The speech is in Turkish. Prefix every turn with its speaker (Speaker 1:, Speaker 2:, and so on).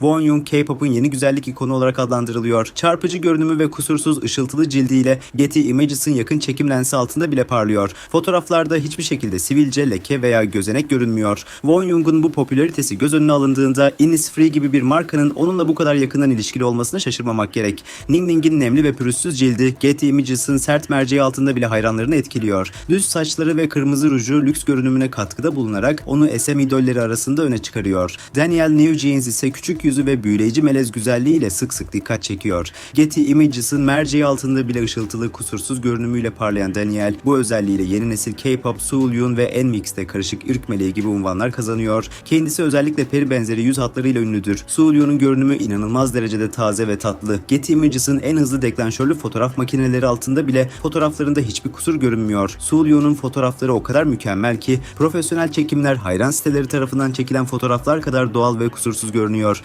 Speaker 1: Won Young K-pop'un yeni güzellik ikonu olarak adlandırılıyor. Çarpıcı görünümü ve kusursuz ışıltılı cildiyle Getty Images'ın yakın çekim lensi altında bile parlıyor. Fotoğraflarda hiçbir şekilde sivilce, leke veya gözenek görünmüyor. Won Young'un bu popülaritesi göz önüne alındığında Innisfree gibi bir markanın onunla bu kadar yakından ilişkili olmasına şaşırmamak gerek. Ning Ning'in nemli ve pürüzsüz cildi Getty Images'ın sert merceği altında bile hayranlarını etkiliyor. Düz saçları ve kırmızı ruju lüks görünümüne katkıda bulunarak onu SM idolleri arasında öne çıkarıyor. Daniel Newjeans ise küçük yüzü ve büyüleyici melez güzelliğiyle sık sık dikkat çekiyor. Getty Images'ın merceği altında bile ışıltılı kusursuz görünümüyle parlayan Daniel bu özelliğiyle yeni nesil K-pop, Soul Yoon ve NMIX'te karışık ırk meleği gibi unvanlar kazanıyor. Kendisi özellikle peri benzeri yüz hatlarıyla ünlüdür. Soul Yoon'un görünümü inanılmaz derecede taze ve tatlı. Getty Images'ın en hızlı deklanşörlü fotoğraf makineleri altında bile fotoğraflarında hiçbir kusur görünmüyor. Soul Yoon'un fotoğrafları o kadar mükemmel ki profesyonel çekimler hayran siteleri tarafından çekilen fotoğraflar kadar doğal ve kusursuz görünüyor.